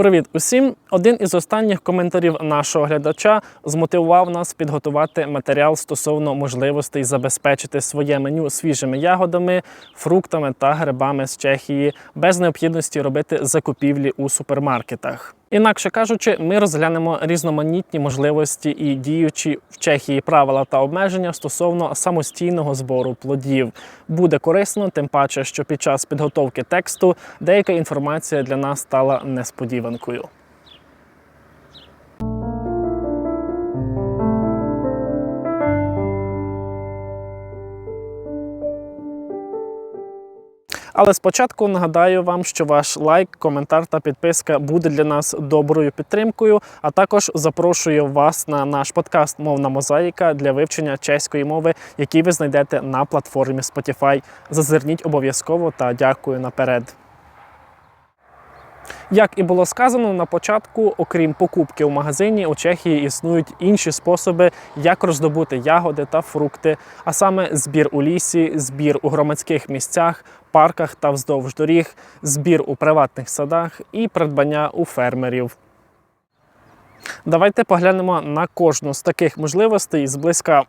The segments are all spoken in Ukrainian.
Привіт усім! Один із останніх коментарів нашого глядача змотивував нас підготувати матеріал стосовно можливостей забезпечити своє меню свіжими ягодами, фруктами та грибами з Чехії без необхідності робити закупівлі у супермаркетах. Інакше кажучи, ми розглянемо різноманітні можливості і діючі в Чехії правила та обмеження стосовно самостійного збору плодів. Буде корисно, тим паче, що під час підготовки тексту деяка інформація для нас стала несподіванкою. Але спочатку нагадаю вам, що ваш лайк, коментар та підписка буде для нас доброю підтримкою. А також запрошую вас на наш подкаст Мовна мозаїка для вивчення чеської мови, який ви знайдете на платформі Spotify. Зазирніть обов'язково та дякую наперед. Як і було сказано на початку, окрім покупки у магазині, у Чехії існують інші способи, як роздобути ягоди та фрукти, а саме збір у лісі, збір у громадських місцях, парках та вздовж доріг, збір у приватних садах і придбання у фермерів. Давайте поглянемо на кожну з таких можливостей зблизька.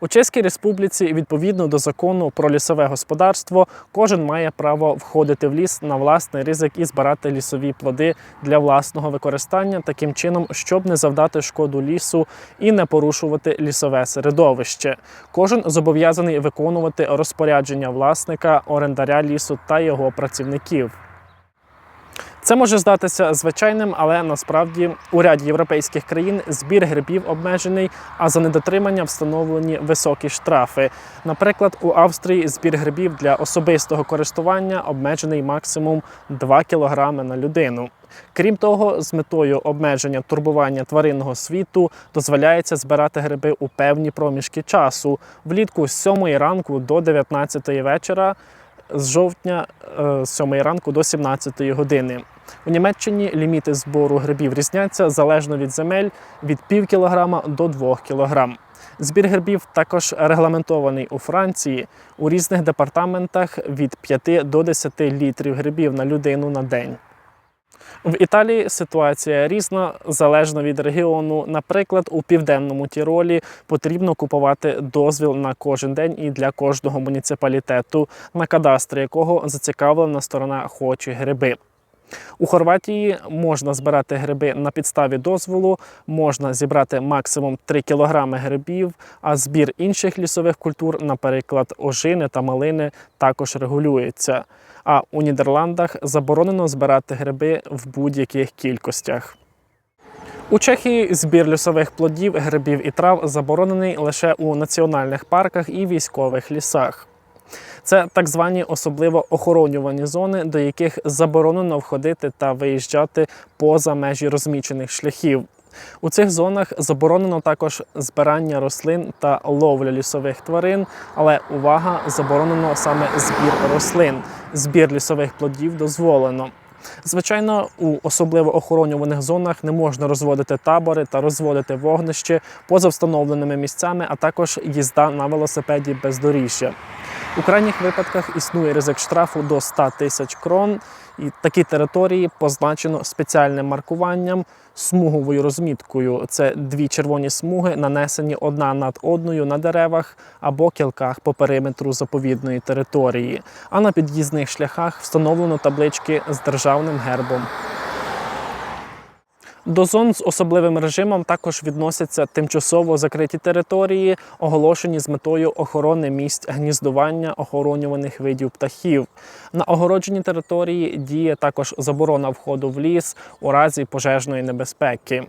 У Чеській Республіці, відповідно до закону про лісове господарство, кожен має право входити в ліс на власний ризик і збирати лісові плоди для власного використання, таким чином, щоб не завдати шкоду лісу і не порушувати лісове середовище. Кожен зобов'язаний виконувати розпорядження власника, орендаря лісу та його працівників. Це може здатися звичайним, але насправді у ряді європейських країн збір грибів обмежений, а за недотримання встановлені високі штрафи. Наприклад, у Австрії збір грибів для особистого користування обмежений максимум 2 кг на людину. Крім того, з метою обмеження турбування тваринного світу дозволяється збирати гриби у певні проміжки часу влітку з 7 ранку до 19 вечора. З жовтня е, з 7 ранку до 17 години. У Німеччині ліміти збору грибів різняться залежно від земель від пів кілограма до 2 кілограм. Збір грибів також регламентований у Франції у різних департаментах від 5 до 10 літрів грибів на людину на день. В Італії ситуація різна залежно від регіону. Наприклад, у південному Тіролі потрібно купувати дозвіл на кожен день і для кожного муніципалітету, на кадастрі якого зацікавлена сторона хоче гриби. У Хорватії можна збирати гриби на підставі дозволу, можна зібрати максимум 3 кг грибів, а збір інших лісових культур, наприклад, ожини та малини, також регулюється. А у Нідерландах заборонено збирати гриби в будь-яких кількостях. У Чехії збір лісових плодів, грибів і трав заборонений лише у національних парках і військових лісах. Це так звані особливо охоронювані зони, до яких заборонено входити та виїжджати поза межі розмічених шляхів. У цих зонах заборонено також збирання рослин та ловля лісових тварин, але увага заборонено саме збір рослин. Збір лісових плодів дозволено. Звичайно, у особливо охоронюваних зонах не можна розводити табори та розводити вогнище поза встановленими місцями, а також їзда на велосипеді бездоріжжя. У крайніх випадках існує ризик штрафу до 100 тисяч крон, і такі території позначено спеціальним маркуванням смуговою розміткою. Це дві червоні смуги, нанесені одна над одною на деревах або кілках по периметру заповідної території. А на під'їзних шляхах встановлено таблички з державним гербом. До зон з особливим режимом також відносяться тимчасово закриті території, оголошені з метою охорони місць гніздування охоронюваних видів птахів. На огородженій території діє також заборона входу в ліс у разі пожежної небезпеки.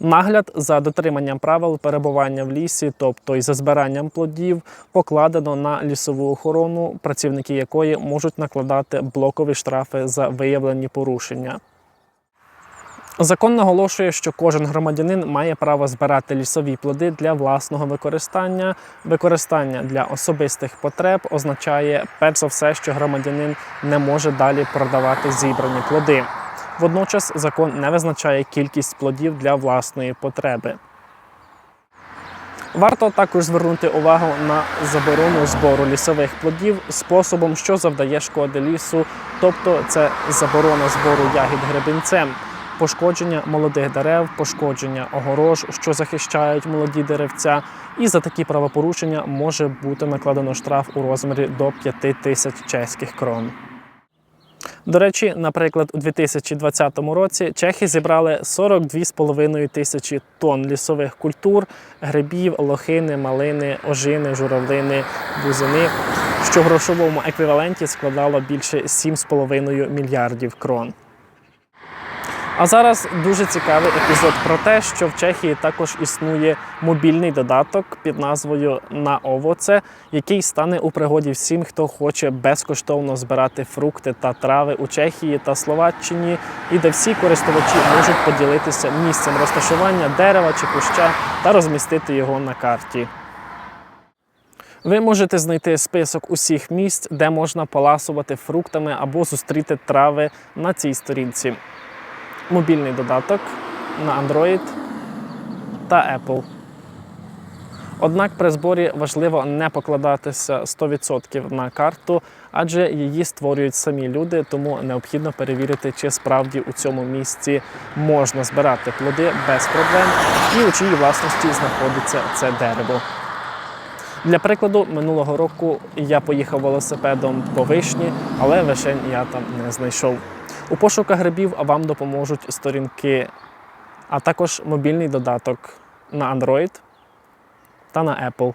Нагляд за дотриманням правил перебування в лісі, тобто і за збиранням плодів, покладено на лісову охорону, працівники якої можуть накладати блокові штрафи за виявлені порушення. Закон наголошує, що кожен громадянин має право збирати лісові плоди для власного використання. Використання для особистих потреб означає перш за все, що громадянин не може далі продавати зібрані плоди. Водночас закон не визначає кількість плодів для власної потреби. Варто також звернути увагу на заборону збору лісових плодів способом, що завдає шкоди лісу, тобто це заборона збору ягід гребінцем. Пошкодження молодих дерев, пошкодження огорож, що захищають молоді деревця. І за такі правопорушення може бути накладено штраф у розмірі до 5 тисяч чеських крон. До речі, наприклад, у 2020 році чехи зібрали 42,5 тисячі тонн лісових культур, грибів, лохини, малини, ожини, журавлини, бузини, що в грошовому еквіваленті складало більше 7,5 мільярдів крон. А зараз дуже цікавий епізод про те, що в Чехії також існує мобільний додаток під назвою На овоце, який стане у пригоді всім, хто хоче безкоштовно збирати фрукти та трави у Чехії та Словаччині, і де всі користувачі можуть поділитися місцем розташування дерева чи куща та розмістити його на карті. Ви можете знайти список усіх місць, де можна поласувати фруктами або зустріти трави на цій сторінці мобільний додаток на Android та Apple. Однак при зборі важливо не покладатися 100% на карту, адже її створюють самі люди, тому необхідно перевірити, чи справді у цьому місці можна збирати плоди без проблем і у чиїй власності знаходиться це дерево. Для прикладу, минулого року я поїхав велосипедом по вишні, але вишень я там не знайшов. У пошуках грибів вам допоможуть сторінки, а також мобільний додаток на Android та на Apple.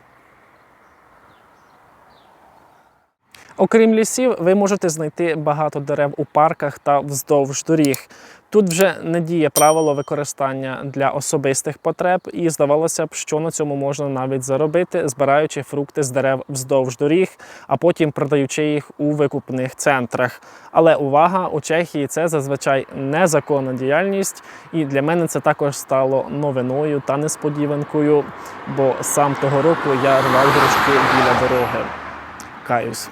Окрім лісів, ви можете знайти багато дерев у парках та вздовж доріг. Тут вже не діє правило використання для особистих потреб, і здавалося б, що на цьому можна навіть заробити, збираючи фрукти з дерев вздовж доріг, а потім продаючи їх у викупних центрах. Але увага, у Чехії це зазвичай незаконна діяльність, і для мене це також стало новиною та несподіванкою, бо сам того року я рвав грушки біля дороги. Каюсь.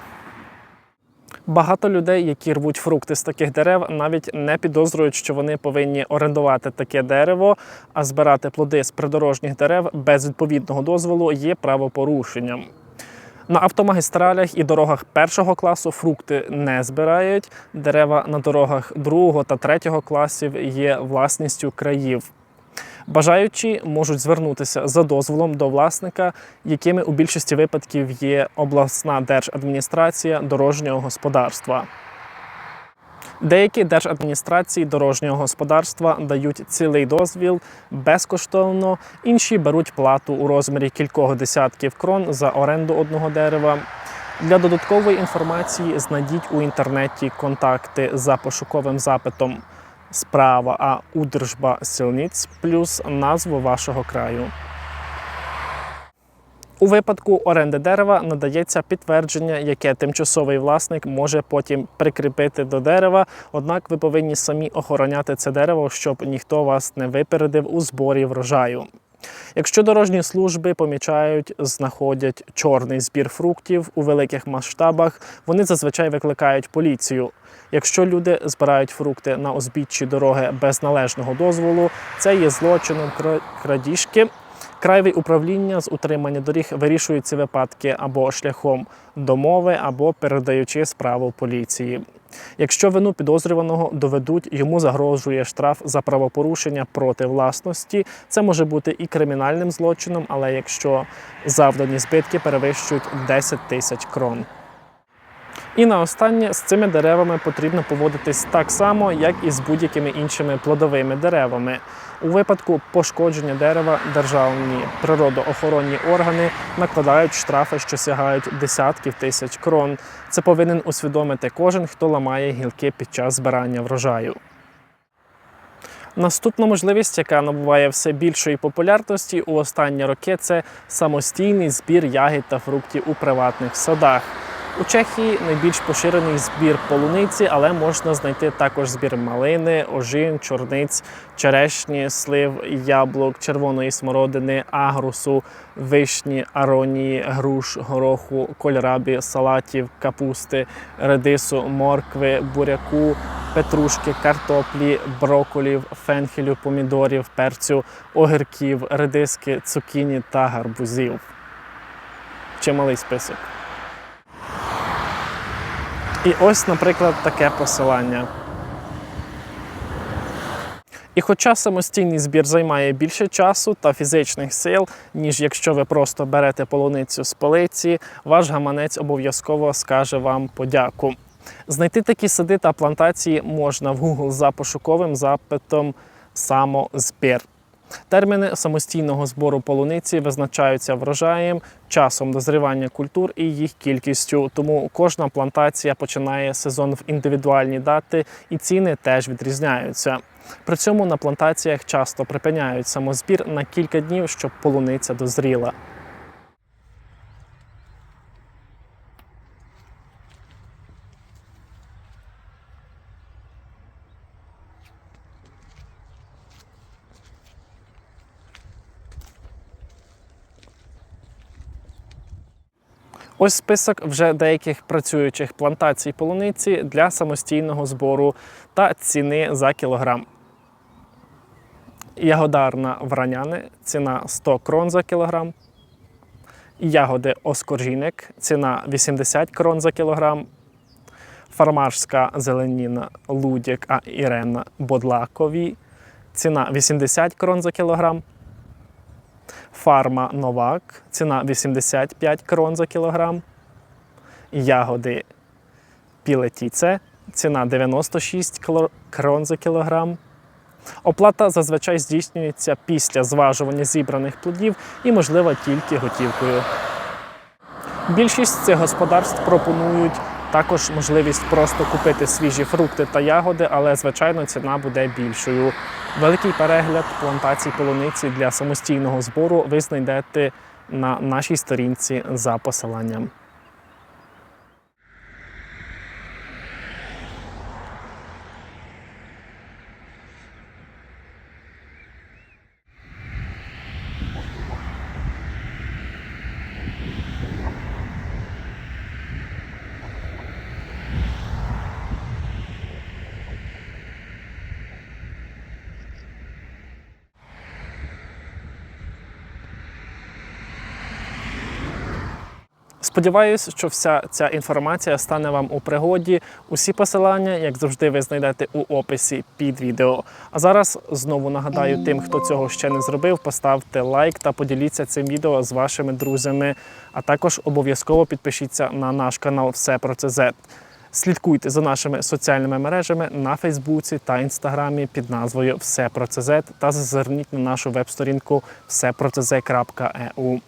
Багато людей, які рвуть фрукти з таких дерев, навіть не підозрюють, що вони повинні орендувати таке дерево, а збирати плоди з придорожніх дерев без відповідного дозволу є правопорушенням. На автомагістралях і дорогах першого класу фрукти не збирають. Дерева на дорогах другого та третього класів є власністю країв. Бажаючі можуть звернутися за дозволом до власника, якими у більшості випадків є обласна держадміністрація дорожнього господарства. Деякі держадміністрації дорожнього господарства дають цілий дозвіл безкоштовно, інші беруть плату у розмірі кількох десятків крон за оренду одного дерева. Для додаткової інформації знайдіть у інтернеті контакти за пошуковим запитом справа, а удержба сильниць плюс назву вашого краю. У випадку оренди дерева надається підтвердження, яке тимчасовий власник може потім прикріпити до дерева. Однак ви повинні самі охороняти це дерево, щоб ніхто вас не випередив у зборі врожаю. Якщо дорожні служби помічають, знаходять чорний збір фруктів у великих масштабах, вони зазвичай викликають поліцію. Якщо люди збирають фрукти на узбіччі дороги без належного дозволу, це є злочином кра- крадіжки. Краєві управління з утримання доріг вирішують ці випадки або шляхом домови, або передаючи справу поліції. Якщо вину підозрюваного доведуть, йому загрожує штраф за правопорушення проти власності. Це може бути і кримінальним злочином, але якщо завдані збитки перевищують 10 тисяч крон. І на останнє з цими деревами потрібно поводитись так само, як і з будь-якими іншими плодовими деревами. У випадку пошкодження дерева державні природоохоронні органи накладають штрафи, що сягають десятків тисяч крон. Це повинен усвідомити кожен, хто ламає гілки під час збирання врожаю. Наступна можливість, яка набуває все більшої популярності у останні роки, це самостійний збір ягід та фруктів у приватних садах. У Чехії найбільш поширений збір полуниці, але можна знайти також збір малини, ожин, чорниць, черешні, слив, яблук, червоної смородини, агрусу, вишні, аронії, груш, гороху, кольрабі, салатів, капусти, редису, моркви, буряку, петрушки, картоплі, броколів, фенхелю, помідорів, перцю, огірків, редиски, цукіні та гарбузів. Чималий список. І ось, наприклад, таке посилання. І хоча самостійний збір займає більше часу та фізичних сил, ніж якщо ви просто берете полуницю з полиці, ваш гаманець обов'язково скаже вам подяку. Знайти такі сади та плантації можна в Google за пошуковим запитом самозбір. Терміни самостійного збору полуниці визначаються врожаєм, часом дозрівання культур і їх кількістю. Тому кожна плантація починає сезон в індивідуальні дати, і ціни теж відрізняються. При цьому на плантаціях часто припиняють самозбір на кілька днів, щоб полуниця дозріла. Ось список вже деяких працюючих плантацій полуниці для самостійного збору та ціни за кілограм. Ягодарна враняни ціна 100 крон за кілограм. Ягоди Оскоржіник ціна 80 крон за кілограм. Фармарська зеленіна Лудік А Ірена Бодлакові ціна 80 крон за кілограм. Фарма Новак ціна 85 крон за кілограм. Ягоди Пілетіце ціна 96 крон за кілограм. Оплата зазвичай здійснюється після зважування зібраних плодів і, можливо, тільки готівкою. Більшість цих господарств пропонують також можливість просто купити свіжі фрукти та ягоди, але звичайно ціна буде більшою. Великий перегляд плантацій полуниці для самостійного збору ви знайдете на нашій сторінці за посиланням. Сподіваюсь, що вся ця інформація стане вам у пригоді. Усі посилання, як завжди, ви знайдете у описі під відео. А зараз знову нагадаю тим, хто цього ще не зробив, поставте лайк та поділіться цим відео з вашими друзями. А також обов'язково підпишіться на наш канал Все про ЦЗ. Слідкуйте за нашими соціальними мережами на Фейсбуці та Інстаграмі під назвою Все про ЦЗ та зазирніть на нашу веб-сторінку всепроцз.eu.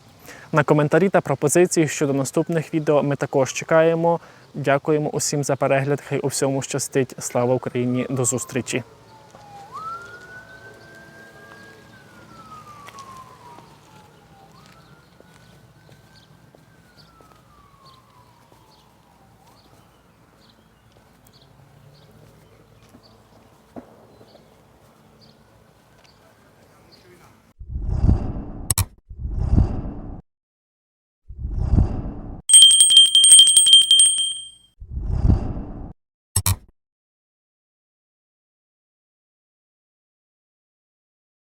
На коментарі та пропозиції щодо наступних відео ми також чекаємо. Дякуємо усім за перегляд. Хай у всьому щастить. Слава Україні! До зустрічі!